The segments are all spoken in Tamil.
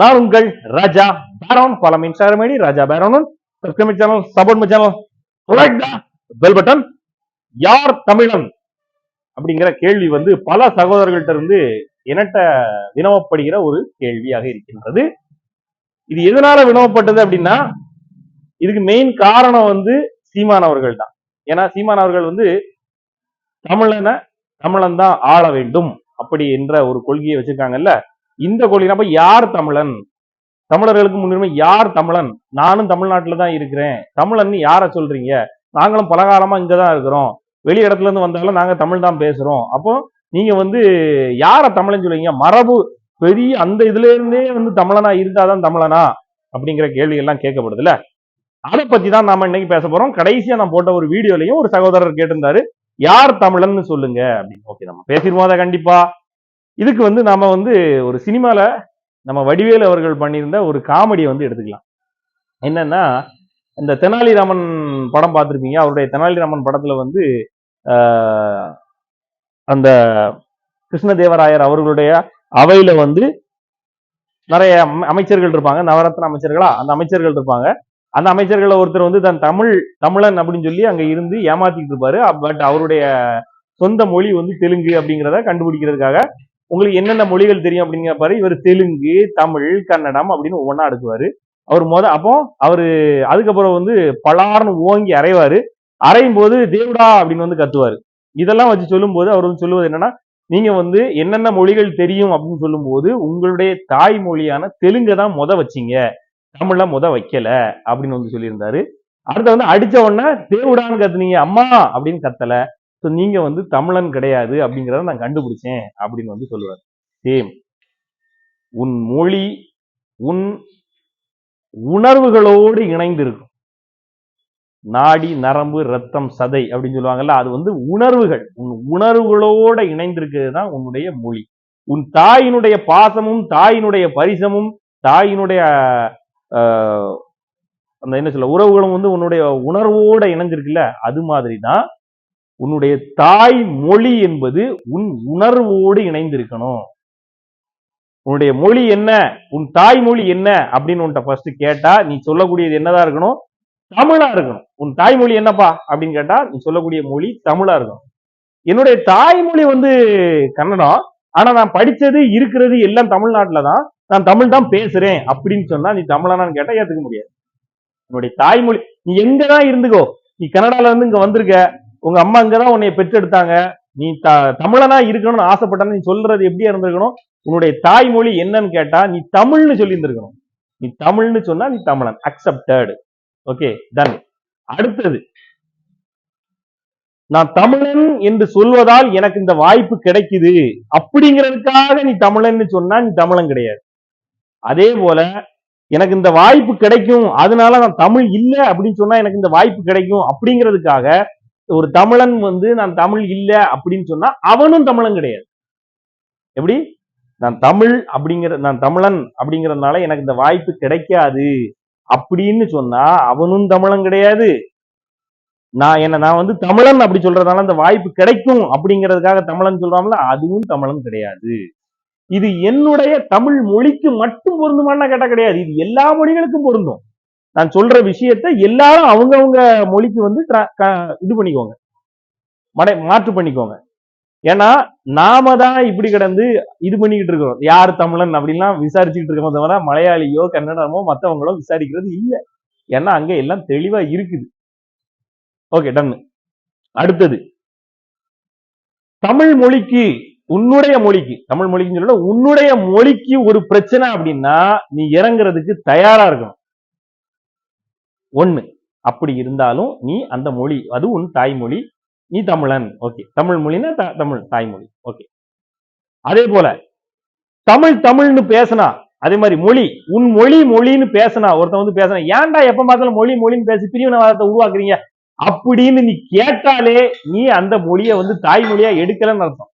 நான் உங்கள் ராஜா பேரோன். பாலம் Instagram ID Raja பேரோன் subscribe channel support my channel like the bell button யார் தமிழன்? அப்படிங்கிற கேள்வி வந்து பல சகோதரர்கள்ட்ட இருந்து எனட்ட வினவப்படுகிற ஒரு கேள்வியாக இருக்கின்றது. இது எதனால வினவப்பட்டது அப்படின்னா இதுக்கு மெயின் காரணம் வந்து சீமான் அவர்கள் தான். ஏன்னா சீமான் அவர்கள் வந்து தமிழனை தமிழன் தான் ஆள வேண்டும். அப்படி என்ற ஒரு கொள்கையை வச்சிருக்காங்கல்ல. இந்த கொள்கை அப்ப யார் தமிழன்? தமிழர்களுக்கு முன்னுரிமை யார் தமிழன்? நானும் தமிழ்நாட்டுல தான் இருக்கிறேன். தமிழன் யார சொல்றீங்க? நாங்களும் பலகாலமா இங்கதான் இருக்கிறோம். வெளி இடத்துல இருந்து வந்தாலும் நாங்க தமிழ் தான் பேசுறோம். அப்போ நீங்க வந்து யார தமிழன் சொல்லுவீங்க மரபு பெரிய அந்த இதுல இருந்தே வந்து தமிழனா இருந்தாதான் தமிழனா? அப்படிங்கிற கேள்வி எல்லாம் கேட்கப்படுதுல்ல அதை பத்தி தான் நாம இன்னைக்கு பேச போறோம். கடைசியா நான் போட்ட ஒரு வீடியோலையும் ஒரு சகோதரர் கேட்டிருந்தாரு. யார் தமிழன்னு சொல்லுங்க அப்படின்னு. ஓகே நம்ம பேசிடுவோம் அதை கண்டிப்பா. இதுக்கு வந்து நாம வந்து ஒரு சினிமால நம்ம வடிவேலு அவர்கள் பண்ணியிருந்த ஒரு காமெடியை வந்து எடுத்துக்கலாம். என்னன்னா இந்த தெனாலிராமன் படம் பார்த்துருப்பீங்க. அவருடைய தெனாலிராமன் படத்துல வந்து ஆஹ், அந்த கிருஷ்ணதேவராயர் அவர்களுடைய அவையில வந்து நிறைய அமைச்சர்கள் இருப்பாங்க. நவரத்ன அமைச்சர்களா? அந்த அமைச்சர்கள் இருப்பாங்க. அந்த அமைச்சர்களை ஒருத்தர் வந்து தன் தமிழ் தமிழன் அப்படின்னு சொல்லி அங்க இருந்து ஏமாத்திட்டு இருப்பாரு. பட் அவருடைய சொந்த மொழி வந்து தெலுங்கு அப்படிங்கிறத கண்டுபிடிக்கிறதுக்காக உங்களுக்கு என்னென்ன மொழிகள் தெரியும் அப்படிங்கிற பாரு இவர் தெலுங்கு தமிழ் கன்னடம் அப்படின்னு ஒவ்வொன்றா அடுக்குவாரு. அவர் முத அப்போ அவரு அதுக்கப்புறம் வந்து பலார்னு ஓங்கி அரைவாரு. அரையும் போது தேவடா அப்படின்னு வந்து கத்துவாரு. இதெல்லாம் வச்சு சொல்லும்போது அவர் வந்து சொல்லுவது என்னன்னா நீங்க வந்து என்னென்ன மொழிகள் தெரியும் அப்படின்னு சொல்லும்போது உங்களுடைய தாய்மொழியான தெலுங்கை தான் முத வச்சீங்க. தமிழ்ல முத வைக்கல அப்படின்னு வந்து சொல்லியிருந்தாரு. அடுத்து வந்து அடிச்ச உடனே தேவடான்னு கத்துனீங்க. அம்மா அப்படின்னு கத்தல. ஸோ நீங்க வந்து தமிழன் கிடையாது அப்படிங்கிறத நான் கண்டுபிடிச்சேன் அப்படின்னு வந்து சொல்லுவார். சேம் உன் மொழி உன் உணர்வுகளோடு இணைந்து இருக்கும் நாடி நரம்பு ரத்தம் சதை அப்படின்னு சொல்லுவாங்கல்ல அது வந்து உணர்வுகள். உன் உணர்வுகளோட இணைந்திருக்கிறது தான் உன்னுடைய மொழி. உன் தாயினுடைய பாசமும் தாயினுடைய பரிசமும் தாயினுடைய ஆஹ், அந்த என்ன சொல்ல உறவுகளும் வந்து உன்னுடைய உணர்வோட இணைஞ்சிருக்குல்ல அது மாதிரி தான் உன்னுடைய தாய் மொழி என்பது உன் உணர்வோடு இணைந்திருக்கணும். உன்னுடைய மொழி என்ன? உன் தாய்மொழி என்ன? அப்படின்னு உன்ட்ட ஃபர்ஸ்ட் கேட்டா நீ சொல்லக்கூடியது என்னதான் இருக்கணும்? தமிழா இருக்கணும். உன் தாய்மொழி என்னப்பா? அப்படின்னு கேட்டா நீ சொல்லக்கூடிய மொழி தமிழா இருக்கணும். என்னுடைய தாய்மொழி வந்து கன்னடம் ஆனா நான் படிச்சது இருக்கிறது எல்லாம் தமிழ்நாட்டுல தான். நான் தமிழ் தான் பேசுறேன் அப்படின்னு சொன்னா நீ தமிழனான்னு கேட்டா ஏத்துக்க முடியாது. உன்னுடைய தாய்மொழி நீ எங்கதான் இருந்துக்கோ நீ கனடால இருந்து இங்க வந்திருக்க உங்க அம்மா அங்கதான் உன்னை பெற்றெடுத்தாங்க. நீ த தமிழனா இருக்கணும்னு ஆசைப்பட்டா நீ சொல்றது எப்படியா இருந்திருக்கணும்? உன்னுடைய தாய்மொழி என்னன்னு கேட்டா நீ தமிழ்னு சொல்லி இருந்திருக்கணும் நீ தமிழ்னு சொன்னா நீ தமிழன். அக்செப்டட் ஓகே டன் அடுத்தது நான் தமிழன் என்று சொல்வதால் எனக்கு இந்த வாய்ப்பு கிடைக்குது. அப்படிங்கிறதுக்காக நீ தமிழன்னு சொன்னா நீ தமிழன் கிடையாது. அதே போல எனக்கு இந்த வாய்ப்பு கிடைக்கும். அதனால நான் தமிழ் இல்ல அப்படின்னு சொன்னா எனக்கு இந்த வாய்ப்பு கிடைக்கும். அப்படிங்கிறதுக்காக ஒரு தமிழன் வந்து நான் தமிழ் இல்ல அப்படின்னு சொன்னா அவனும் தமிழன் கிடையாது. எப்படி? நான் தமிழ் அப்படிங்கிற நான் தமிழன் அப்படிங்கறதுனால எனக்கு இந்த வாய்ப்பு கிடைக்காது அப்படின்னு சொன்னா அவனும் தமிழன் கிடையாது. நான் என்ன நான் வந்து தமிழன் அப்படி சொல்றதுனால இந்த வாய்ப்பு கிடைக்கும் அப்படிங்கிறதுக்காக தமிழன் சொல்றாங்கள அதுவும் தமிழன் கிடையாது. இது என்னுடைய தமிழ் மொழிக்கு மட்டும் பொருந்துமான்னா கேட்டா கிடையாது. இது எல்லா மொழிகளுக்கும் பொருந்தும். நான் சொல்ற விஷயத்த எல்லாரும் அவங்கவுங்க மொழிக்கு வந்து க- இது பண்ணிக்கோங்க. மடை மாற்று பண்ணிக்கோங்க. ஏன்னா நாம தான் இப்படி கிடந்து இது பண்ணிக்கிட்டு இருக்கிறோம். யார் தமிழன் அப்படின்லாம் விசாரிச்சுக்கிட்டு இருக்கோம் தவிர மலையாளியோ கன்னடமோ மத்தவங்களோ விசாரிக்கிறது இல்லை. ஏன்னா அங்க எல்லாம் தெளிவா இருக்குது. ஓகே டன் அடுத்தது. தமிழ் மொழிக்கு உன்னுடைய மொழிக்கு தமிழ் மொழிக்குன்னு சொல்ல உன்னுடைய மொழிக்கு ஒரு பிரச்சனை அப்படின்னா நீ இறங்குறதுக்கு தயாரா இருக்கணும். ஒண்ணு. அப்படி இருந்தாலும் நீ அந்த மொழி அது உன் தாய்மொழி நீ தமிழன். ஓகே தமிழ் மொழினா த- தமிழ் தாய்மொழி. ஓகே அதே போல தமிழ் தமிழ்னு பேசினா அதே மாதிரி மொழி உன் மொழி மொழின்னு பேசினா ஒருத்தன் வந்து பேசினா ஏன்டா எப்ப பார்த்தாலும் மொழி மொழின்னு பேசி பிரிவினவாதத்தை உருவாக்குறீங்க? அப்படின்னு நீ கேட்டாலே நீ அந்த மொழியை வந்து தாய்மொழியா எடுக்கலன்னு அர்த்தம்.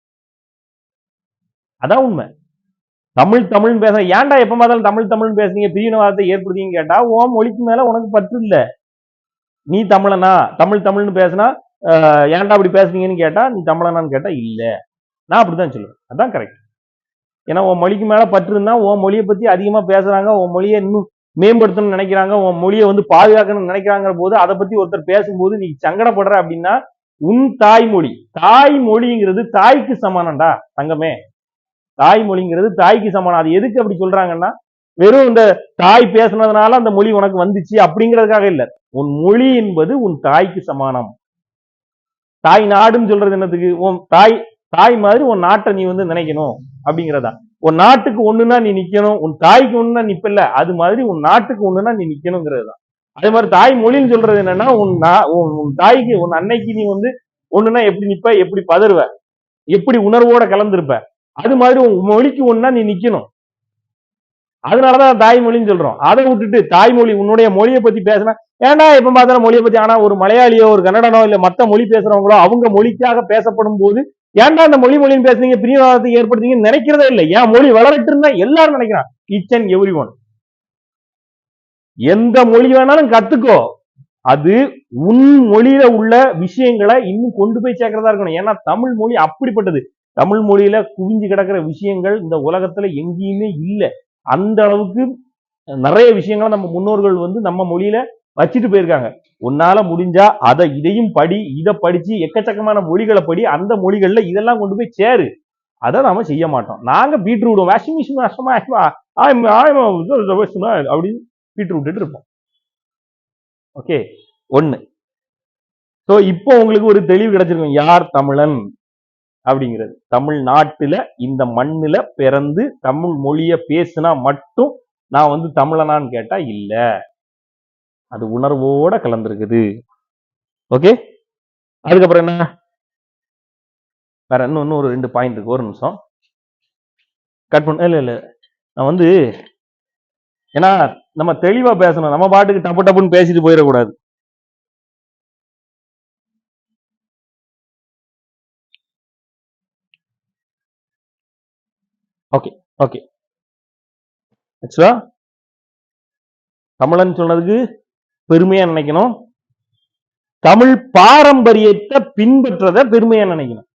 அதான் உண்மை. தமிழ் தமிழ் பேச ஏன்டா எப்ப பார்த்தாலும் தமிழ் தமிழ் பேசுறீங்க? பிரிவினவாதத்தை ஏற்படுத்தீங்கன்னு கேட்டா உன் மொழிக்கு மேல உனக்கு பற்று இல்ல. நீ தமிழனா? தமிழ் தமிழ்னு பேசினா ஏன்டா அப்படி பேசுறீங்கன்னு கேட்டா நீ தமிழனான்னு கேட்டா இல்ல. நான் அப்படிதான் சொல்லுவேன். அதான் கரெக்ட் ஏன்னா உன் மொழிக்கு மேல பற்று இருந்தா உன் மொழியை பத்தி அதிகமா பேசுறாங்க உன் மொழியை இன்னும் மேம்படுத்தணும்னு நினைக்கிறாங்க உன் மொழியை வந்து பாதுகாக்கணும்னு நினைக்கிறாங்கிற போது அதை பத்தி ஒருத்தர் பேசும்போது நீ சங்கடப்படுற அப்படின்னா உன் தாய்மொழி தாய்மொழிங்கிறது தாய்க்கு சமானம்டா தங்கமே. தாய்மொழிங்கிறது தாய்க்கு சமானம் அது எதுக்கு அப்படி சொல்றாங்கன்னா வெறும் இந்த தாய் பேசுனதுனால அந்த மொழி உனக்கு வந்துச்சு அப்படிங்கிறதுக்காக இல்ல. உன் மொழி என்பது உன் தாய்க்கு சமானம். தாய் நாடுன்னு சொல்றது என்னத்துக்கு? உன் தாய் தாய் மாதிரி உன் நாட்டை நீ வந்து நினைக்கணும் அப்படிங்கிறதா. உன் நாட்டுக்கு ஒண்ணுன்னா நீ நிக்கணும் உன் தாய்க்கு ஒண்ணுன்னா நிப்பல அது மாதிரி உன் நாட்டுக்கு ஒண்ணுன்னா நீ நிக்கணுங்கிறது தான். அதே மாதிரி தாய் மொழின்னு சொல்றது என்னன்னா உன் நா- உன் உன் தாய்க்கு உன் அன்னைக்கு நீ வந்து ஒண்ணுன்னா எப்படி நிப்ப எப்படி பதறுவ எப்படி உணர்வோட கலந்திருப்ப. அது மாதிரி உன் மொழிக்கு ஒன்னா நீ நிக்கணும். அதனாலதான் தாய்மொழின்னு சொல்றோம். அதை விட்டுட்டு தாய்மொழி உன்னுடைய மொழியை பத்தி பேசினா ஏன்னா எப்ப பார்த்தாலும் மொழியை பத்தி? ஆனா ஒரு மலையாளியோ ஒரு கன்னடனோ இல்ல மத்த மொழி பேசுறவங்களோ அவங்க மொழிக்காக பேசப்படும் போது ஏன்டா அந்த மொழி மொழின்னு பேசுறீங்க பிரிவாதத்தை ஏற்படுத்தீங்கன்னு நினைக்கிறதே இல்லை. ஏன் மொழி வளரட்டுன்னு இருந்தா எல்லாரும் நினைக்கிறான். ஈச் அண்ட் எவ்ரி ஒன் எந்த மொழி வேணாலும் கத்துக்கோ. அது உன் மொழியில உள்ள விஷயங்களை இன்னும் கொண்டு போய் சேர்க்கிறதா இருக்கணும். ஏன்னா தமிழ் மொழி அப்படிப்பட்டது. தமிழ் மொழியில குவிஞ்சு கிடக்கிற விஷயங்கள் இந்த உலகத்துல எங்கேயுமே இல்லை அந்த அளவுக்கு நிறைய விஷயங்களை நம்ம முன்னோர்கள் வந்து நம்ம மொழியில வச்சுட்டு போயிருக்காங்க உன்னால முடிஞ்சா அதை இதையும் படி இதை படிச்சு எக்கச்சக்கமான மொழிகளை படி அந்த மொழிகள்ல இதெல்லாம் கொண்டு போய் சேரு அதை நாம செய்ய மாட்டோம் நாங்க பீட்ரு விடுவோம் வாஷிங் மிஷின் கஷ்டமா அப்படின்னு பீட்ரு விட்டுட்டு இருப்போம் ஓகே ஒன்னு ஸோ இப்போ உங்களுக்கு ஒரு தெளிவு கிடைச்சிருக்கும் யார் தமிழன் அப்படிங்கிறது. தமிழ்நாட்டுல இந்த மண்ணுல பிறந்து தமிழ் மொழிய பேசுனா மட்டும் நான் வந்து தமிழனான்னு கேட்டா இல்ல. அது உணர்வோட கலந்துருக்குது. ஓகே? அதுக்கப்புறம் என்ன? வேற இன்னும் இன்னும் ஒரு ரெண்டு பாயிண்ட் இருக்கு. ஒரு நிமிஷம். கட் பண்ண. இல்ல இல்ல. நான் வந்து ஏன்னா நம்ம தெளிவா பேசணும். நம்ம பாட்டுக்கு டப்பு டப்புன்னு பேசிட்டு போயிடக்கூடாது. ஓகே ஓகே ஆக்சுவலா தமிழன் சொன்னதுக்கு பெருமையா நினைக்கணும். தமிழ் பாரம்பரியத்தை பின்பற்றத பெருமையா நினைக்கணும்.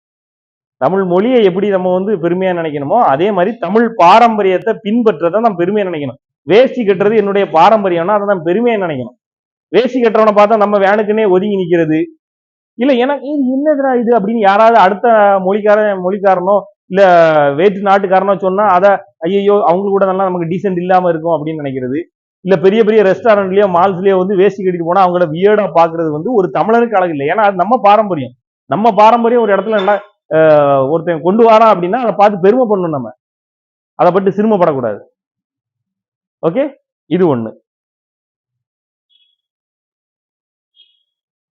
தமிழ் மொழியை எப்படி நம்ம வந்து பெருமையா நினைக்கணுமோ அதே மாதிரி தமிழ் பாரம்பரியத்தை பின்பற்றதை நம்ம பெருமையா நினைக்கணும். வேஷ்டி கட்டுறது என்னுடைய பாரம்பரியம்னா அதை தான் பெருமையா நினைக்கணும். வேஷ்டி கட்டுறவனை பார்த்தா நம்ம வேனுக்குன்னே ஒதுங்கி நிக்கிறது. இல்ல எனக்கு இது என்னதுடா இது? அப்படின்னு யாராவது அடுத்த மொழிக்காரன் மொழிக்காரனோ இல்ல வேற்று நாட்டுக்காரனோ சொன்னா அதை ஐயோ அவங்க கூட நல்லா நமக்கு டீசென்ட் இல்லாம இருக்கும் அப்படின்னு நினைக்கிறது. இல்ல பெரிய பெரிய ரெஸ்டாரண்ட்லயோ மால்ஸ்லயோ வந்து வேஷ்டி கட்டிட்டு போனா அவங்கள வியர்டா பாக்குறது வந்து ஒரு தமிழனுக்கு அழகு இல்லை. ஏன்னா அது நம்ம பாரம்பரியம். நம்ம பாரம்பரியம் ஒரு இடத்துல நல்லா ஒருத்தன் கொண்டு வரான் அப்படின்னா அதை பார்த்து பெருமை பண்ணணும் நம்ம. அதை பற்றி சிறுமப்படக்கூடாது. ஓகே? இது ஒன்று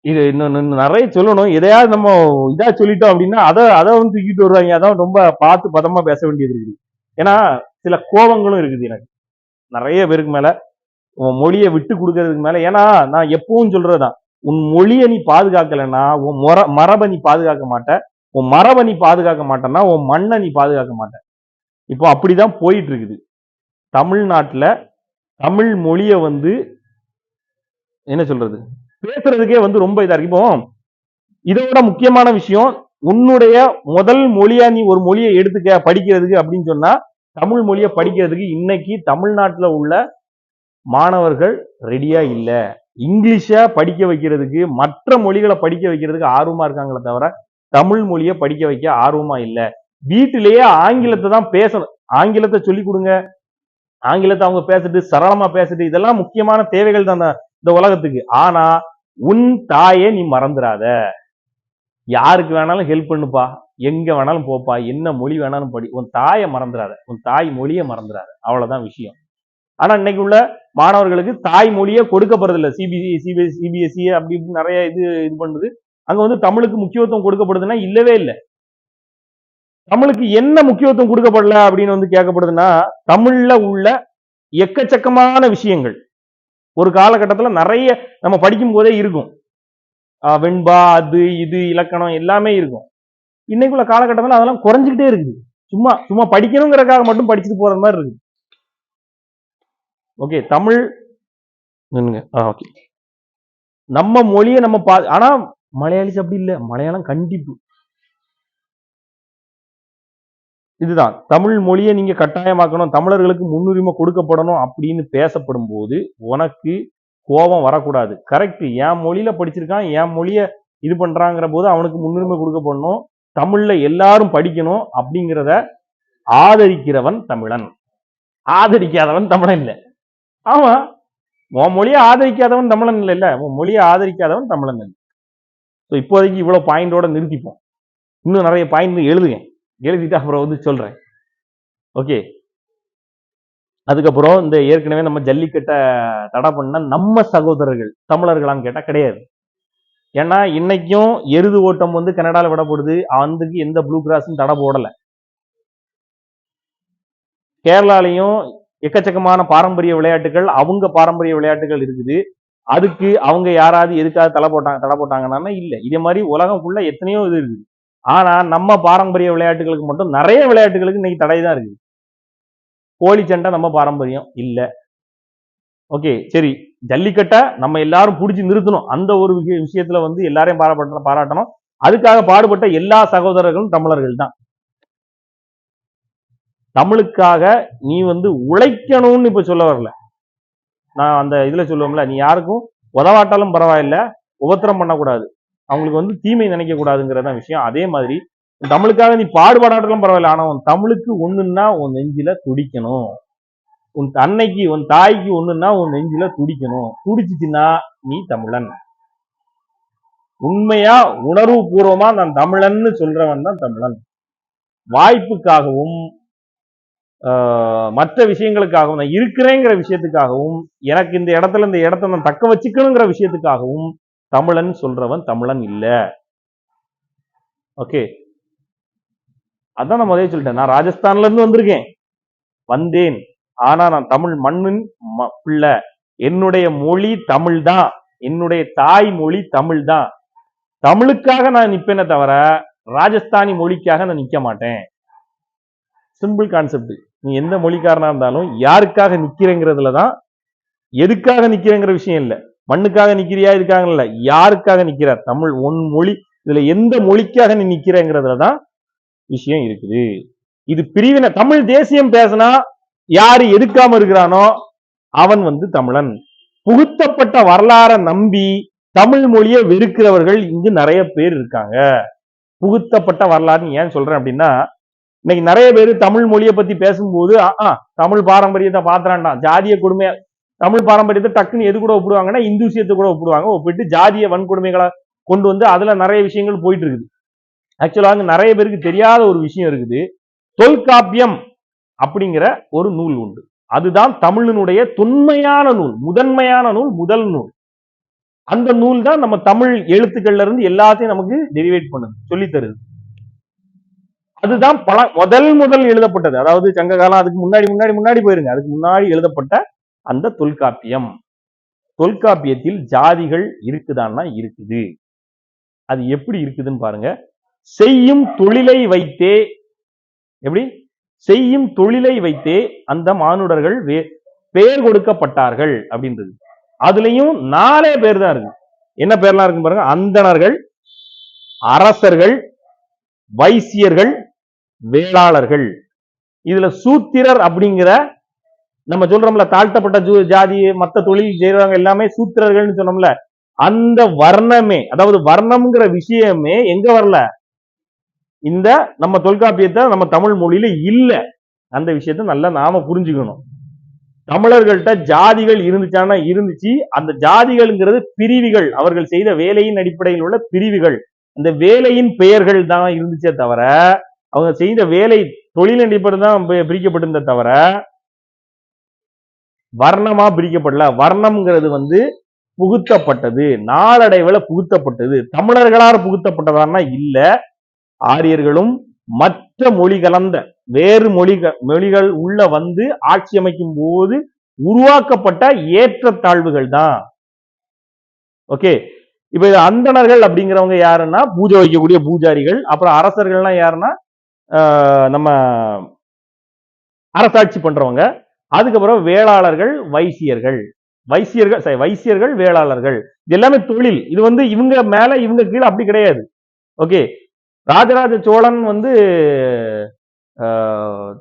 இது இன்னும் இன்னும் நிறைய சொல்லணும். எதையாவது நம்ம இதா சொல்லிட்டோம் அப்படின்னா அதை அதை வந்து தூக்கிட்டு வருவாங்க. அதான் ரொம்ப பார்த்து பதமா பேச வேண்டியது இருக்குது. ஏன்னா சில கோபங்களும் இருக்குது எனக்கு. நிறைய பேருக்கு மேல உன் மொழியை விட்டு கொடுக்கறதுக்கு மேல. ஏன்னா நான் எப்பவும் சொல்றதுதான். உன் மொழியை நீ பாதுகாக்கலைன்னா உன் மொர மரபை நீ பாதுகாக்க மாட்டேன் உன் மரபை நீ பாதுகாக்க மாட்டேன்னா உன் மண்ணை நீ பாதுகாக்க மாட்டேன் இப்போ அப்படிதான் போயிட்டு இருக்குது தமிழ்நாட்டுல தமிழ் மொழியை வந்து என்ன சொல்றது? பேசுறதுக்கே வந்து ரொம்ப இதா இருக்கு. இப்போ இதோட முக்கியமான விஷயம் உன்னுடைய முதல் மொழியா நீ ஒரு மொழியை எடுத்துக்க படிக்கிறதுக்கு அப்படின்னு சொன்னா தமிழ் மொழியை படிக்கிறதுக்கு இன்னைக்கு தமிழ்நாட்டுல உள்ள மாணவர்கள் ரெடியா இல்ல. இங்கிலீஷை படிக்க வைக்கிறதுக்கு மற்ற மொழிகளை படிக்க வைக்கிறதுக்கு ஆர்வமா இருக்காங்களே தவிர தமிழ் மொழியை படிக்க வைக்க ஆர்வமா இல்ல. வீட்டிலேயே ஆங்கிலத்தை தான் பேசணும். ஆங்கிலத்தை சொல்லி கொடுங்க. ஆங்கிலத்தை அவங்க பேசிட்டு சரளமா பேசிட்டு இதெல்லாம் முக்கியமான தேவைகள் தான் இந்த உலகத்துக்கு. ஆனா உன் தாயை நீ மறந்துடாத யாருக்கு வேணாலும் ஹெல்ப் பண்ணுப்பா. எங்க வேணாலும் போப்பா. என்ன மொழி வேணாலும் படி. உன் தாயை மறந்துடாத உன் தாய் மொழியை மறந்துடாத அவ்வளவுதான் விஷயம். ஆனா இன்னைக்கு உள்ள மாணவர்களுக்கு தாய் மொழியே கொடுக்கப்படுறதில்ல. சிபிசி சிபிஎஸ் சிபிஎஸ்சி e, அப்படி இப்படி நிறைய இது இது பண்ணுது. அங்க வந்து தமிழுக்கு முக்கியத்துவம் கொடுக்கப்படுதுன்னா இல்லவே இல்லை. தமிழுக்கு என்ன முக்கியத்துவம் கொடுக்கப்படல அப்படின்னு வந்து கேட்கப்படுதுன்னா தமிழ்ல உள்ள எக்கச்சக்கமான விஷயங்கள். ஒரு காலகட்டத்தில் நிறைய நம்ம படிக்கும் போதே இருக்கும். ஆஹ் வெண்பா அது இது இலக்கணம் எல்லாமே இருக்கும். இன்னைக்குள்ள காலகட்டத்தில் அதெல்லாம் குறைஞ்சிக்கிட்டே இருக்குது. சும்மா சும்மா படிக்கணுங்கிறக்காக மட்டும் படிச்சுட்டு போற மாதிரி இருக்கு. Okay Tamil okay. நம்ம மொழியை நம்ம பா ஆனா மலையாளிஸ் அப்படி இல்லை. மலையாளம் கண்டிப்பு. இதுதான். தமிழ் மொழியை நீங்க கட்டாயமாக்கணும். தமிழர்களுக்கு முன்னுரிமை கொடுக்கப்படணும் அப்படின்னு பேசப்படும் போது உனக்கு கோபம் வரக்கூடாது. கரெக்ட் என் மொழியில படிச்சிருக்கான். என் மொழிய இது பண்றாங்கிற போது அவனுக்கு முன்னுரிமை கொடுக்கப்படணும். தமிழ்ல எல்லாரும் படிக்கணும் அப்படிங்கிறத ஆதரிக்கிறவன் தமிழன். ஆதரிக்காதவன் தமிழன் இல்லை. ஆமா. உன் மொழியை ஆதரிக்காதவன் தமிழன் இல்லை. இல்ல உன் மொழியை ஆதரிக்காதவன் தமிழன் இல்லை. ஸோ இப்போதைக்கு இவ்வளவு பாயிண்டோட நிறுத்திப்போம். இன்னும் நிறைய பாயிண்ட் எழுதுங்க. எழுதிட்டு அப்புறம் வந்து சொல்றேன். ஓகே அதுக்கப்புறம் இந்த ஏற்கனவே நம்ம ஜல்லிக்கட்டை தடை பண்ண நம்ம சகோதரர்கள் தமிழர்களான்னு கேட்டால் கிடையாது. ஏன்னா இன்னைக்கும் எருது ஓட்டம் வந்து கனடாவில் விடப்படுது. அதுக்கு எந்த ப்ளூ கிராஸும் தடை போடல. கேரளாலையும் எக்கச்சக்கமான பாரம்பரிய விளையாட்டுகள் அவங்க பாரம்பரிய விளையாட்டுகள் இருக்குது. அதுக்கு அவங்க யாராவது எதுக்காவது தடை போட்டாங்க தடை போட்டாங்கன்னா இல்ல. இதே மாதிரி உலகம் ஃபுல்லாக எத்தனையோ இது இருக்குது. ஆனால் நம்ம பாரம்பரிய விளையாட்டுகளுக்கு மட்டும் நிறைய விளையாட்டுகளுக்கு இன்னைக்கு தடை தான் இருக்குது. கோழி சண்டை நம்ம பாரம்பரியம் இல்லை. ஓகே சரி. ஜல்லிக்கட்டை நம்ம எல்லாரும் பிடிச்சி நிறுத்தணும். அந்த ஒரு விஷயத்துல வந்து எல்லாரையும் பாராட்ட பாராட்டணும். அதுக்காக பாடுபட்ட எல்லா சகோதரர்களும் தமிழர்கள் தான். தமிழுக்காக நீ வந்து உழைக்கணும்னு இப்ப சொல்ல வரல. நான் அந்த இதுல சொல்லுவோம்ல நீ யாருக்கும் உதவாட்டாலும் பரவாயில்ல உபத்திரம் பண்ணக்கூடாது. அவங்களுக்கு வந்து தீமை நினைக்க கூடாதுங்கிறத விஷயம். அதே மாதிரி தமிழுக்காக நீ பாடுபாடாட்டலாம் பரவாயில்ல ஆனா உன் தமிழுக்கு ஒண்ணுன்னா உன் நெஞ்சில துடிக்கணும். உன் அன்னைக்கு உன் தாய்க்கு ஒண்ணுன்னா உன் நெஞ்சில துடிக்கணும். துடிச்சிச்சுன்னா நீ தமிழன். உண்மையா உணர்வு பூர்வமா நான் தமிழன்னு சொல்றவன் தான் தமிழன். வாய்ப்புக்காகவும் ஆஹ், மற்ற விஷயங்களுக்காகவும் நான் இருக்கிறேங்கிற விஷயத்துக்காகவும் எனக்கு இந்த இடத்துல இந்த இடத்த நான் தக்க வச்சுக்கணுங்கிற விஷயத்துக்காகவும் தமிழன் சொல்றவன் தமிழன் இல்ல. ஓகே அதான் நான் முதலே சொல்லிட்டேன். நான் ராஜஸ்தான்ல இருந்து வந்திருக்கேன். வந்தேன். ஆனா நான் தமிழ் மண்ணின் ம- பிள்ளை. என்னுடைய மொழி தமிழ் தான் என்னுடைய தாய் மொழி தமிழ் தான் தமிழுக்காக நான் நிப்பேனே தவிர ராஜஸ்தானி மொழிக்காக நான் நிக்க மாட்டேன். சிம்பிள் கான்செப்ட் நீ எந்த மொழிக்காரனா இருந்தாலும் யாருக்காக நிக்கிறேங்கிறதுல தான் எதுக்காக நிக்கிறேங்கிற விஷயம் இல்ல. மண்ணுக்காக நிக்கிறியா இருக்காங்கல்ல இல்ல. யாருக்காக நிக்கிற? தமிழ் ஒன் மொழி இதுல எந்த மொழிக்காக நீ நிக்கிறேங்கிறதுல தான் விஷயம் இருக்குது. இது பிரிவினை தமிழ் தேசியம் பேசினா யாரு எதுக்காம இருக்கிறானோ அவன் வந்து தமிழன். புகுத்தப்பட்ட வரலாறை நம்பி தமிழ் மொழியை வெறுக்கிறவர்கள் இங்கு நிறைய பேர் இருக்காங்க. புகுத்தப்பட்ட வரலாறுன்னு ஏன் சொல்றேன் அப்படின்னா இன்னைக்கு நிறைய பேர் தமிழ் மொழியை பத்தி பேசும்போது ஆ, தமிழ் பாரம்பரியத்தை பாத்திரான்டான் ஜாதிய கொடுமையா தமிழ் பாரம்பரியத்தை டக்குன்னு எது கூட ஒப்பிடுவாங்கன்னா இந்துசியத்தை கூட ஒப்பிடுவாங்க. ஒப்பிட்டு ஜாதிய வன்கொடுமைகளை கொண்டு வந்து அதுல நிறைய விஷயங்கள் போயிட்டு இருக்குது ஆக்சுவலா அங்க நிறைய பேருக்கு தெரியாத ஒரு விஷயம் இருக்குது. தொல்காப்பியம் அப்படிங்கிற ஒரு நூல் உண்டு. அதுதான் தமிழினுடைய தொன்மையான நூல் முதன்மையான நூல் முதல் நூல். அந்த நூல் தான் நம்ம தமிழ் எழுத்துக்கள்ல இருந்து எல்லாத்தையும் நமக்கு டெரிவேட் பண்ணுது சொல்லித் தருது. அதுதான் பல முதல் முதல் எழுதப்பட்டது. அதாவது சங்க காலம் அதுக்கு முன்னாடி முன்னாடி முன்னாடி போயிருங்க. அதுக்கு முன்னாடி எழுதப்பட்ட அந்த தொல்காப்பியம். தொல்காப்பியத்தில் ஜாதிகள் இருக்குதான்னா இருக்குது. அது எப்படி இருக்குதுன்னு பாருங்க. செய்யும் தொழிலை வைத்தே எப்படி? செய்யும் தொழிலை வைத்தே அந்த மானுடர்கள் பெயர் கொடுக்கப்பட்டார்கள் அப்படின்றது. அதுலயும் நாலே பேர் தான் இருக்கு. என்ன பேர்லாம் இருக்கு பாருங்க. அந்தணர்கள் அரசர்கள் வைசியர்கள் வேளாளர்கள். இதுல சூத்திரர் அப்படிங்கிற நம்ம சொல்றோம்ல தாழ்த்தப்பட்ட ஜூ- ஜாதி மத்த தொழில் செய்யறவங்க எல்லாமே சூத்திரர்கள்னு சொன்னோம்ல அந்த வர்ணமே அதாவது வர்ணம்ங்கிற விஷயமே எங்க வரல? இந்த நம்ம தொல்காப்பியத்தை நம்ம தமிழ் மொழியில இல்ல. அந்த விஷயத்தை நல்லா நாம புரிஞ்சுக்கணும். தமிழர்கள்ட்ட ஜாதிகள் இருந்துச்சானா இருந்துச்சு. அந்த ஜாதிகள்ங்கிறது பிரிவுகள். அவர்கள் செய்த வேலையின் அடிப்படையில் உள்ள பிரிவுகள். அந்த வேலையின் பெயர்கள் தான் இருந்துச்சே தவிர அவங்க செய்த வேலை தொழில் அடிப்படை தான் பிரிக்கப்பட்டிருந்த தவிர வர்ணமா பிரிக்கப்படல. வர்ணம்ங்கிறது வந்து புகுத்தப்பட்டது. நாளடைவுல புகுத்தப்பட்டது. தமிழர்களால் புகுத்தப்பட்டதான்னா இல்ல. ஆரியர்களும் மற்ற மொழி கலந்த வேறு மொழி மொழிகள் உள்ள வந்து ஆட்சி அமைக்கும் போது உருவாக்கப்பட்ட ஏற்றத்தாழ்வுகள் தான். ஓகே. இப்ப இது அந்தணர்கள் அப்படிங்கிறவங்க யாருன்னா பூஜை வைக்கக்கூடிய பூஜாரிகள் அப்புறம் அரசர்கள்லாம் யாருன்னா ஆஹ் நம்ம அரசாட்சி பண்றவங்க. அதுக்கப்புறம் வேளாளர்கள் வைசியர்கள். வைசியர்கள் sorry, வைசியர்கள் வேளாளர்கள். இது எல்லாமே தொழில். இது வந்து இவங்க மேல இவங்க கீழே அப்படி கிடையாது. ஓகே ராஜராஜ சோழன் வந்து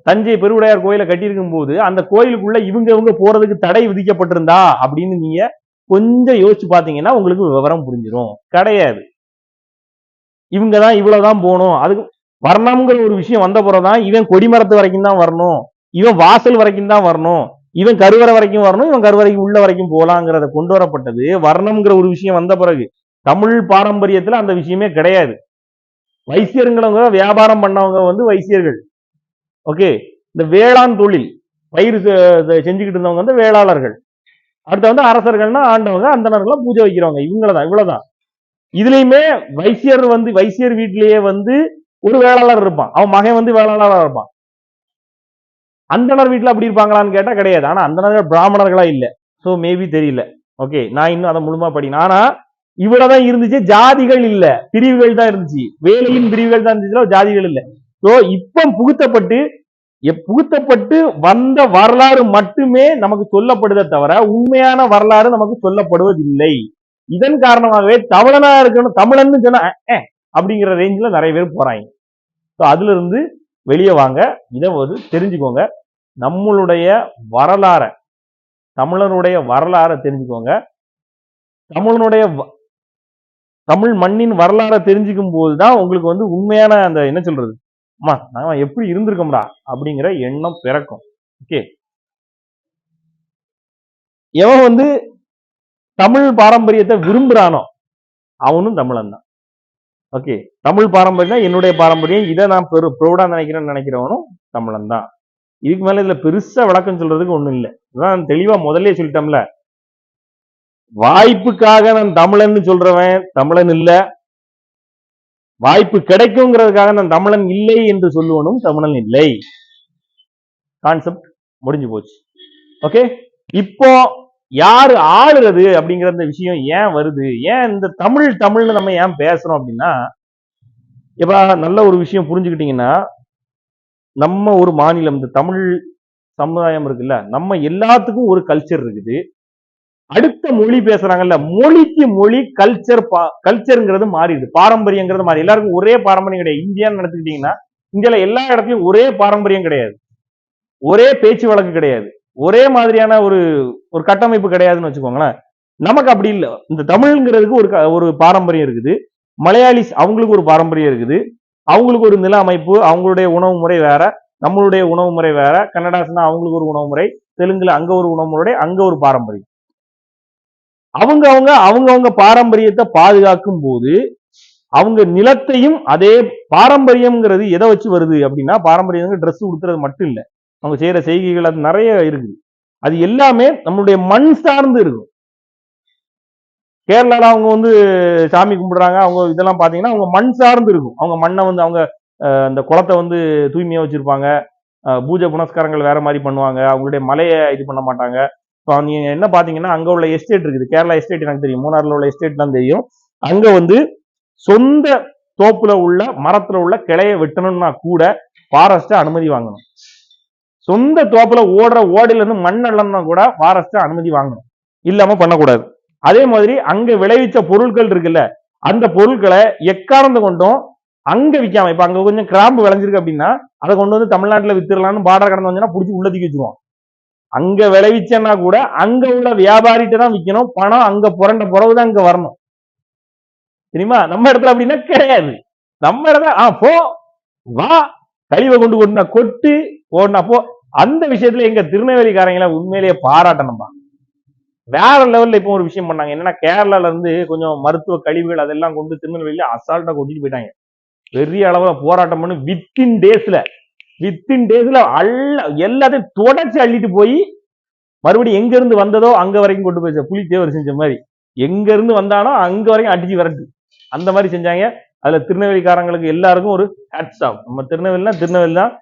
தஞ்சை பெருவுடையார் கோயிலை கட்டியிருக்கும் போது அந்த கோயிலுக்குள்ள இவங்க இவங்க போறதுக்கு தடை விதிக்கப்பட்டிருந்தா அப்படின்னு நீங்க கொஞ்சம் யோசிச்சு பார்த்தீங்கன்னா உங்களுக்கு விவரம் புரிஞ்சிடும் கிடையாது. இவங்க தான் இவ்வளவுதான் போகணும். அதுக்கு வரணுங்கிற ஒரு விஷயம் வந்த பிறகுதான் இவன் கொடிமரத்து வரைக்கும் தான் வரணும். இவன் வாசல் வரைக்கும் தான் வரணும். இவன் கருவறை வரைக்கும் வரணும் இவன் கருவறைக்கு உள்ள வரைக்கும் போகலாங்கிறத கொண்டு வரப்பட்டது. வர்ணம்ங்கிற ஒரு விஷயம் வந்த பிறகு தமிழ் பாரம்பரியத்துல அந்த விஷயமே கிடையாது. வைசியருங்கிறவங்க வியாபாரம் பண்ணவங்க வந்து வைசியர்கள். ஓகே? இந்த வேளாண் தொழில் பயிர் செ- செஞ்சுக்கிட்டு இருந்தவங்க வந்து வேளாளர்கள். அடுத்து வந்து அரசர்கள்னா ஆண்டவங்க அந்தனர்கள்லாம் பூஜை வைக்கிறவங்க. இவங்களதான் இவ்வளவுதான். இதுலயுமே வைசியர் வந்து வைசியர் வீட்டிலேயே வந்து ஒரு வேளாளர் இருப்பான். அவன் மகன் வந்து வேளாளராக இருப்பான். அந்தனர் வீட்டுல அப்படி இருப்பாங்களான்னு கேட்டா கிடையாது. ஆனா அந்தனர் பிராமணர்களா இல்ல. சோ மேபி தெரியல. ஓகே நான் இன்னும் அதை முழுமா படிக்கணும் ஆனா இவ்வளவுதான் இருந்துச்சு ஜாதிகள் இல்ல. பிரிவுகள் தான் இருந்துச்சு. வேலையின் பிரிவுகள் தான் இருந்துச்சு ஜாதிகள் இல்லை. ஸோ இப்போ புகுத்தப்பட்டு புகுத்தப்பட்டு வந்த வரலாறு மட்டுமே நமக்கு சொல்லப்படுதே தவிர உண்மையான வரலாறு நமக்கு சொல்லப்படுவதில்லை. இதன் காரணமாகவே தமிழனா இருக்கணும் தமிழன்னு சொன்ன அப்படிங்கிற ரேஞ்சில் நிறைய பேர் போறாங்க. ஸோ அதுல இருந்து வெளியே வாங்க. இதை வந்து தெரிஞ்சுக்கோங்க. நம்மளுடைய வரலாற தமிழனுடைய வரலாறை தெரிஞ்சுக்கோங்க. தமிழனுடைய வ- தமிழ் மண்ணின் வரலாறை தெரிஞ்சுக்கும் போதுதான் உங்களுக்கு வந்து உண்மையான அந்த என்ன சொல்றது? அம்மா நாம எப்படி இருந்திருக்கோம்டா அப்படிங்கிற எண்ணம் பிறக்கும். ஓகே. எவன் வந்து தமிழ் பாரம்பரியத்தை விரும்புறானோ அவனும் தமிழன் தான் ஓகே தமிழ் பாரம்பரியம் என்னுடைய பாரம்பரியம். இதை நான் பெரு ப்ரௌடாக நினைக்கிறேன்னு நினைக்கிறவனும் தமிழன் தான். இதுக்கு மேல இதுல பெருசா விளக்கம் சொல்றதுக்கு ஒன்றும் இல்லை. இதான் தெளிவா முதல்ல சொல்லிட்டோம்ல வாய்ப்புக்காக நான் தமிழன்னு சொல்றவன் தமிழன் இல்ல. வாய்ப்பு கிடைக்குங்கிறதுக்காக நான் தமிழன் இல்லை என்று சொல்லுவனும் தமிழன் இல்லை. கான்செப்ட் முடிஞ்சு போச்சு. ஓகே இப்போ யாரு ஆளுறது அப்படிங்கிற அந்த விஷயம் ஏன் வருது? ஏன் இந்த தமிழ் தமிழ்னு நம்ம ஏன் பேசுறோம் அப்படின்னா இப்ப நல்ல ஒரு விஷயம் புரிஞ்சுக்கிட்டீங்கன்னா நம்ம ஒரு மாநிலம் இந்த தமிழ் சமுதாயம் இருக்குல்ல நம்ம எல்லாத்துக்கும் ஒரு கல்ச்சர் இருக்குது. அடுத்த மொழி பேசுறாங்கல்ல மொழிக்கு மொழி கல்ச்சர் கல்ச்சருங்கிறது மாறிடுது. பாரம்பரியங்கிறது மாறி. எல்லாருக்கும் ஒரே பாரம்பரியம் கிடையாது. இந்தியான்னு நடத்துக்கிட்டீங்கன்னா இந்தியால எல்லா இடத்துலையும் ஒரே பாரம்பரியம் கிடையாது. ஒரே பேச்சு வழக்கு கிடையாது. ஒரே மாதிரியான ஒரு ஒரு கட்டமைப்பு கிடையாதுன்னு வச்சுக்கோங்களேன். நமக்கு அப்படி இல்லை. இந்த தமிழ்ங்கிறதுக்கு ஒரு க- ஒரு பாரம்பரியம் இருக்குது. மலையாளிஸ் அவங்களுக்கு ஒரு பாரம்பரியம் இருக்குது. அவங்களுக்கு ஒரு நில அமைப்பு அவங்களுடைய உணவு முறை வேற நம்மளுடைய உணவு முறை வேற கன்னடாஸ்னா அவங்களுக்கு ஒரு உணவு முறை தெலுங்குல அங்க ஒரு உணவு முறை அங்க ஒரு பாரம்பரியம். அவங்க அவங்க அவங்கவங்க பாரம்பரியத்தை பாதுகாக்கும் போது அவங்க நிலத்தையும் அதே பாரம்பரியம்ங்கிறது எதை வச்சு வருது அப்படின்னா பாரம்பரியம் ட்ரெஸ் உடுத்துறது மட்டும் இல்ல. அவங்க செய்யற செய்கைகள் அது நிறைய இருக்குது. அது எல்லாமே நம்மளுடைய மண் சார்ந்து இருக்கும். கேரளால அவங்க வந்து சாமி கும்பிடுறாங்க. அவங்க இதெல்லாம் பாத்தீங்கன்னா அவங்க மண் சார்ந்து இருக்கும். அவங்க மண்ணை வந்து அவங்க அந்த குளத்தை வந்து தூய்மையா வச்சிருப்பாங்க. பூஜை புனஸ்காரங்கள் வேற மாதிரி பண்ணுவாங்க. அவங்களுடைய மலையை இது பண்ண மாட்டாங்க. இப்போ நீங்க என்ன பாத்தீங்கன்னா அங்க உள்ள எஸ்டேட் இருக்குது. கேரளா எஸ்டேட் எனக்கு தெரியும். மூணாறுல உள்ள எஸ்டேட்லாம் தெரியும். அங்க வந்து சொந்த தோப்புல உள்ள மரத்துல உள்ள கிளைய வெட்டணும்னா கூட ஃபாரஸ்ட அனுமதி வாங்கணும். சொந்த தோப்புல ஓடுற ஓடில இருந்து மண் அள்ளணும்னா கூட ஃபாரஸ்ட் அனுமதி வாங்கணும். இல்லாம பண்ணக்கூடாது. அதே மாதிரி அங்க விளைவிச்ச பொருட்கள் இருக்குல்ல அந்த பொருட்களை எக்காரந்து கொண்டும் அங்க விற்காம இப்ப அங்க கொஞ்சம் கிராம்பு விளைஞ்சிருக்கு அப்படின்னா அதை கொண்டு வந்து தமிழ்நாட்டுல வித்துடலாம்னு பார்டர் கடந்து வந்தோம்னா பிடிச்சி உள்ளதுக்கு வச்சுருவோம். அங்க விளைவிச்சேன்னா கூட அங்க உள்ள வியாபாரிட்ட தான் விற்கணும் பணம் அங்க புரண்ட புறவுதான் இங்க வரணும். தெரியுமா? நம்ம இடத்துல அப்படின்னா கிடையாது. நம்ம இடத்துல ஆ போ வா கழிவை கொண்டு கொண்டு கொட்டு போனா போ அந்த விஷயத்துல எங்க திருநெல்வேலிக்காரங்களை உண்மையிலேயே பாராட்டணும்பா. வேற லெவல்ல இப்போ ஒரு விஷயம் பண்ணாங்க. என்னன்னா கேரளால இருந்து கொஞ்சம் மருத்துவ கழிவுகள் அதெல்லாம் கொண்டு திருநெல்வேலியில அசால்ட்டா கொட்டிட்டு போயிட்டாங்க. பெரிய அளவுல போராட்டம் பண்ணி வித்தின் டேஸ்ல வித்தின் டேஸ்ல அள்ள எல்லாத்தையும் தொடச்சி அள்ளிட்டு போய் மறுபடியும் எங்க இருந்து வந்ததோ அங்க வரைக்கும் கொண்டு போய் புலி தேவர் செஞ்ச மாதிரி. எங்க இருந்து வந்தானோ அங்க வரைக்கும் அடிச்சு விரட்டு. அந்த மாதிரி செஞ்சாங்க. அதுல திருநெல்வேலிக்காரங்களுக்கு எல்லாருக்கும் ஒரு ஹேட்ஸ் ஆஃப் நம்ம திருநெல்வேலினா திருநெல்வேலி தான்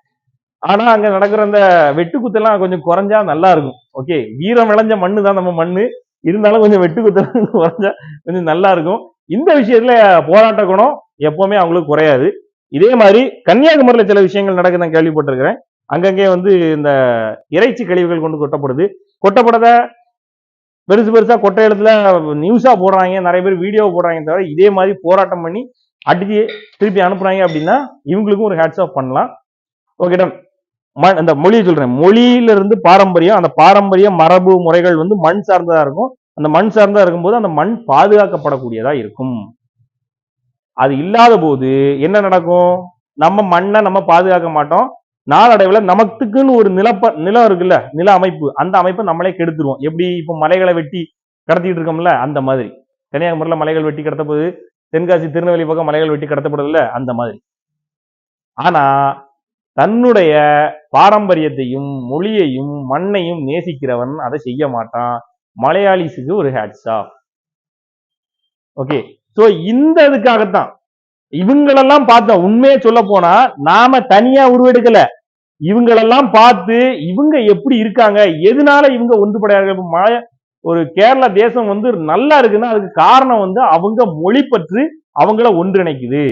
ஆனா அங்க நடக்கிற அந்த வெட்டுக்குத்தெல்லாம் கொஞ்சம் குறைஞ்சா நல்லா இருக்கும் ஓகே வீரம் விளைஞ்ச மண்ணு தான் நம்ம மண்ணு. இருந்தாலும் கொஞ்சம் வெட்டுக்குத்தெல்லாம் குறைஞ்சா கொஞ்சம் நல்லா இருக்கும் இந்த விஷயத்துல போராட்ட குணம் எப்பவுமே அவங்களுக்கு குறையாது. இதே மாதிரி கன்னியாகுமரியில சில விஷயங்கள் நடக்குது நான் கேள்விப்பட்டிருக்கிறேன். அங்கங்கே வந்து இந்த இறைச்சி கழிவுகள் கொண்டு கொட்டப்படுது. கொட்டப்படத பெருசு பெருசா கொட்டை இடத்துல நியூஸா போடுறாங்க. நிறைய பேர் வீடியோ போடுறாங்க தவிர இதே மாதிரி போராட்டம் பண்ணி அடிச்சு திருப்பி அனுப்புறாங்க அப்படின்னா இவங்களுக்கும் ஒரு ஹேட்ஸ் ஆஃப் பண்ணலாம். ஓகே டன் அந்த மொழியை சொல்றேன். மொழியில இருந்து பாரம்பரியம் அந்த பாரம்பரிய மரபு முறைகள் வந்து மண் சார்ந்ததா இருக்கும். அந்த மண் சார்ந்ததா இருக்கும்போது அந்த மண் பாதுகாக்கப்படக்கூடியதா இருக்கும். அது இல்லாத போது என்ன நடக்கும்? நம்ம மண்ணை நம்ம பாதுகாக்க மாட்டோம். நாளடைவில் நமக்குன்னு ஒரு நிலப்ப நிலம் இருக்குல்ல நில அமைப்பு அந்த அமைப்பை நம்மளே கெடுத்துருவோம். எப்படி இப்போ மலைகளை வெட்டி கடத்திட்டு இருக்கோம்ல அந்த மாதிரி. கன்னியாகுமரியில் மலைகள் வெட்டி கடத்தப்படுது தென்காசி திருநெல்வேலி பக்கம் மலைகள் வெட்டி கடத்தப்படுதுல்ல அந்த மாதிரி. ஆனா தன்னுடைய பாரம்பரியத்தையும் மொழியையும் மண்ணையும் நேசிக்கிறவன் அதை செய்ய மாட்டான். மலையாளிஸுக்கு ஒரு ஹேட்ஸ் ஆஃப் ஓகே ஸோ இந்த இதுக்காகத்தான். இவங்களெல்லாம் பார்த்தோம் உண்மையை சொல்ல போனா நாம தனியா உருவெடுக்கல. இவங்களெல்லாம் பார்த்து இவங்க எப்படி இருக்காங்க? எதனால இவங்க ஒன்றுபடையார்கள்? மழை ஒரு கேரள தேசம் வந்து நல்லா இருக்குன்னா அதுக்கு காரணம் வந்து அவங்க மொழி பற்று அவங்கள ஒன்றிணைக்குது.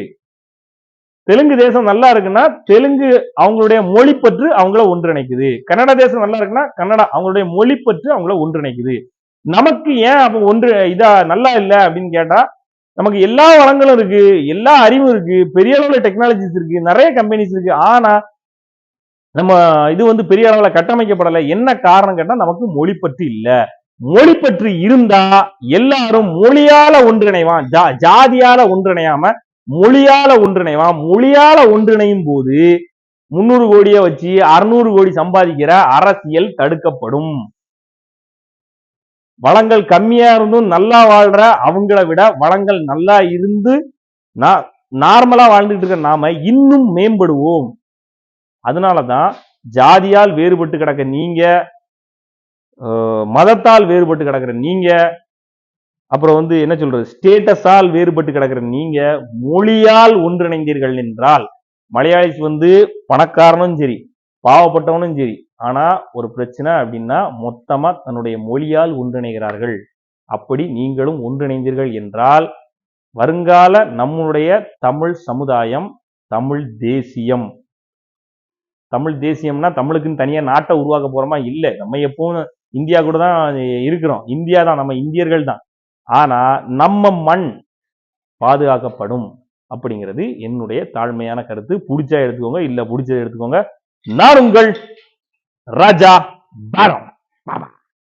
தெலுங்கு தேசம் நல்லா இருக்குன்னா தெலுங்கு அவங்களுடைய மொழி பற்று அவங்கள ஒன்றிணைக்குது. கன்னட தேசம் நல்லா இருக்குன்னா கன்னடா அவங்களுடைய மொழி பற்று அவங்கள ஒன்றிணைக்குது. நமக்கு ஏன் அப்ப ஒன்று இதா நல்லா இல்லை அப்படின்னு கேட்டா நமக்கு எல்லா வளங்களும் இருக்கு எல்லா அறிவும் இருக்கு பெரிய அளவுல டெக்னாலஜிஸ் இருக்கு நிறைய கம்பெனிஸ் இருக்கு. ஆனா நம்ம இது வந்து பெரிய அளவுல கட்டமைக்கப்படலை. என்ன காரணம் கேட்டா நமக்கு மொழி பற்று இல்லை. மொழி பற்று இருந்தா எல்லாரும் மொழியால ஒன்றிணைவான் ஜா- ஜாதியால ஒன்றிணையாம மொழியால ஒன்றிணைவான் மொழியால ஒன்றிணையும் போது முன்னூறு கோடியை வச்சு அறுநூறு கோடி சம்பாதிக்கிற அரசியல் தடுக்கப்படும். வளங்கள் கம்மியா இருந்தும் நல்லா வாழ்ற அவங்கள விட வளங்கள் நல்லா இருந்து நா- நார்மலா வாழ்ந்துட்டு இருக்க நாம இன்னும் மேம்படுவோம். அதனாலதான் ஜாதியால் வேறுபட்டு கிடக்க நீங்க மதத்தால் வேறுபட்டு கிடக்கிற நீங்க அப்புறம் வந்து என்ன சொல்றது? ஸ்டேட்டஸால் வேறுபட்டு கிடக்கிற நீங்க மொழியால் ஒன்றிணைந்தீர்கள் என்றால் மலையாளிஸ் வந்து பணக்காரனும் சரி பாவப்பட்டவனும் சரி ஆனா ஒரு பிரச்சனை அப்படின்னா மொத்தமா தன்னுடைய மொழியால் ஒன்றிணைகிறார்கள். அப்படி நீங்களும் ஒன்றிணைந்தீர்கள் என்றால் வருங்கால நம்முடைய தமிழ் சமுதாயம் தமிழ் தேசியம். தமிழ் தேசியம்னா தமிழுக்குன்னு தனியா நாட்டை உருவாக்க போறோமா? இல்லை. நம்ம எப்பவும் இந்தியா கூட தான் இருக்கிறோம். இந்தியா தான். நம்ம இந்தியர்கள் தான். ஆனா நம்ம மண் பாதுகாக்கப்படும் அப்படிங்கிறது என்னுடைய தாழ்மையான கருத்து. பிடிச்சா எடுத்துக்கோங்க இல்ல பிடிச்சதை எடுத்துக்கோங்க. நான் உங்கள் ராஜா பாரம் பாபா.